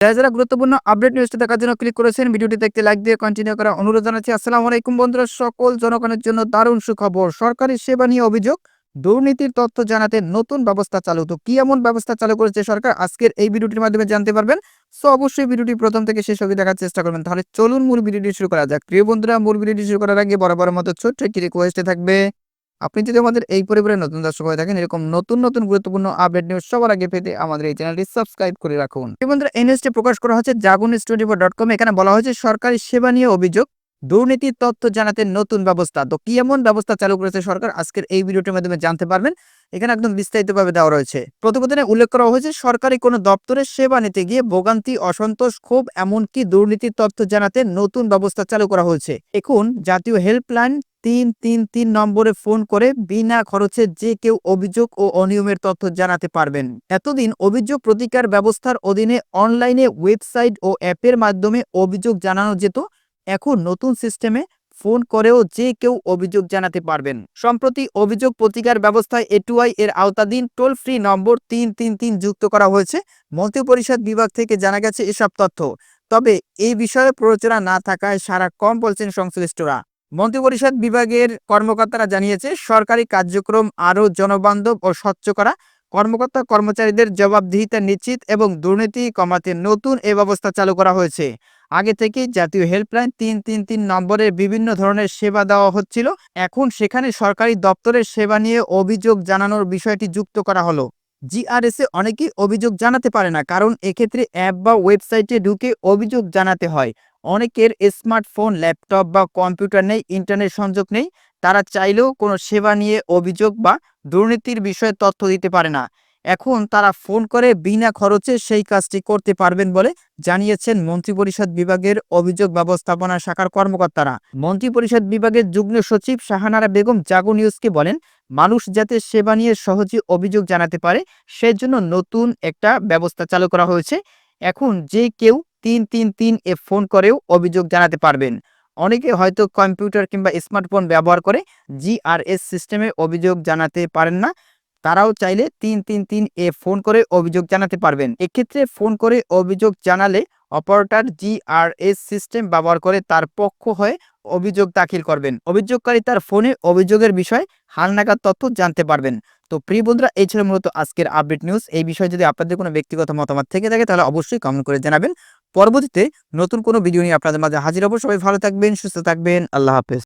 যারা যারা গুরুত্বপূর্ণ আপডেট নিউজটি দেখার জন্য ক্লিক করেছেন ভিডিওটি দেখতে লাইক দিয়ে কন্টিনিউ করার অনুরোধ জানাচ্ছি। আসসালামু আলাইকুম বন্ধুরা, সকল জনগণের জন্য দারুণ সুখবর। সরকারি সেবা নিয়ে অভিযোগ, দুর্নীতির তথ্য জানাতে নতুন ব্যবস্থা চালু। তো কি এমন ব্যবস্থা চালু করেছে সরকার? আজকের এই ভিডিওটির মাধ্যমে জানতে পারবেন। সো অবশ্যই ভিডিওটি প্রথম থেকে শেষ অবধি দেখার চেষ্টা করবেন। তাহলে চলুন মূল ভিডিওটি শুরু করা যাক। প্রিয় বন্ধুরা, মূল ভিডিওটি শুরু করার আগে বরাবর মতো ছোট্ট একটি রিকোয়েস্টে থাকবে আপনি যদি আমাদের এই পরিবারের নতুন দর্শক হয়ে থাকেন, এরকম নতুন নতুন গুরুত্বপূর্ণ আপডেট নিউজ সবার আগে পেতে আমাদের এই চ্যানেলটি সাবস্ক্রাইব করে রাখুন। বন্ধুরা এনএসটি প্রকাশ করা হচ্ছে জাগুন ফোর ডট কম এখানে বলা হয়েছে সরকারি সেবা নিয়ে অভিযোগ দুর্নীতির তথ্য জানাতে নতুন ব্যবস্থা। তো কি এমন ব্যবস্থা চালু করেছে সরকার? আজকের এই ভিডিওটির মাধ্যমে জানতে পারবেন। এখানে একদম বিস্তারিতভাবে দেওয়া রয়েছে। প্রতিবেদনে উল্লেখ করা হয়েছে, সরকারি কোনো দপ্তরে সেবা নিতে গিয়ে ভোগান্তি, অসন্তোষ, ক্ষোভ, এমনকি দুর্নীতির তথ্য জানাতে নতুন ব্যবস্থা চালু করা হয়েছে। এখন জাতীয় হেল্পলাইন তিন তিন তিন নম্বরে ফোন করে বিনা খরচে যে কেউ অভিযোগ ও অনিয়মের তথ্য জানাতে পারবেন। এতদিন অভিযোগ প্রতিকার ব্যবস্থার অধীনে অনলাইনে ওয়েবসাইট ও অ্যাপের মাধ্যমে অভিযোগ জানানো যেত। এখন নতুন সিস্টেমে ফোন করেও যে কেউ অভিযোগ জানাতে পারবেন। সম্প্রতি অভিযোগ প্রতিকার ব্যবস্থায় এটুআই এর আওতাধীন টোল ফ্রি নম্বর তিন তিন তিন যুক্ত করা হয়েছে। মন্ত্রিপরিষদ বিভাগ থেকে জানা গেছে এসব তথ্য। তবে এই বিষয়ে প্ররোচনা না থাকায় সারা কম বলছেন সংশ্লিষ্টরা। মন্ত্রিপরিষদ বিভাগের কর্মকর্তারা জানিয়েছে, সরকারি কার্যক্রম আরও জনবান্ধব ও স্বচ্ছ করা, কর্মকর্তা কর্মচারীদের জবাবদিহিতা নিশ্চিত এবং দুর্নীতি কমাতে নতুন এ ব্যবস্থা চালু করা হয়েছে। আগে থেকেই জাতীয় হেল্পলাইন তিন তিন তিন নম্বরের বিভিন্ন ধরনের সেবা দেওয়া হচ্ছিল, এখন সেখানে সরকারি দপ্তরের সেবা নিয়ে অভিযোগ জানানোর বিষয়টি যুক্ত করা হলো। জিআরএস অনেকেই অভিযোগ জানাতে পারে না, কারণ এক্ষেত্রে অ্যাপ বা ওয়েবসাইটে ঢুকে অভিযোগ জানাতে হয়। অনেকের স্মার্টফোন, ল্যাপটপ বা কম্পিউটার নেই, ইন্টারনেট সংযোগ নেই। তারা চাইলেও কোনো সেবা নিয়ে অভিযোগ বা দুর্নীতির বিষয়ে তথ্য দিতে পারে না। এখন তারা ফোন করে বিনা খরচে সেই কাজটি করতে পারবেন বলে জানিয়েছেন মন্ত্রিপরিষদ বিভাগের অভিযোগ ব্যবস্থাপনা শাখার কর্মকর্তারা। মন্ত্রিপরিষদ বিভাগের যুগ্ম সচিব শাহানারা বেগম জাগো নিউজকে বলেন, মানুষ যাতে সেবা নিয়ে সহজে অভিযোগ জানাতে পারে, সেজন্য নতুন একটা ব্যবস্থা চালু করা হয়েছে। এখন যে কেউ তিন তিন তিন এ ফোন করেও অভিযোগ জানাতে পারবেন। অনেকে হয়তো কম্পিউটার কিংবা স্মার্টফোন ব্যবহার করে জিআরএস সিস্টেমে অভিযোগ জানাতে পারেন না। তারাও চাইলে তিন তিন তিন এ ফোন করে অভিযোগ জানাতে পারবেন। এক্ষেত্রে ফোন করে অভিযোগ জানালে অপারেটর জিআরএস সিস্টেম ব্যবহার করে তার পক্ষ হয়ে অভিযোগ দাখিল করবেন। অভিযোগকারী তার ফোনে অভিযোগের বিষয়ে হালনাগাদ তথ্য জানতে পারবেন। তো প্রিয় বন্ধুরা, এই ছিল মূলত আজকের আপডেট নিউজ। এই বিষয়ে যদি আপনাদের কোনো ব্যক্তিগত মতামত থেকে থাকে, তাহলে অবশ্যই কমেন্ট করে জানাবেন। পরবর্তীতে নতুন কোনো ভিডিও নিয়ে আপনাদের মাঝে হাজির হব। সবাই ভালো থাকবেন, সুস্থ থাকবেন। আল্লাহ হাফেজ।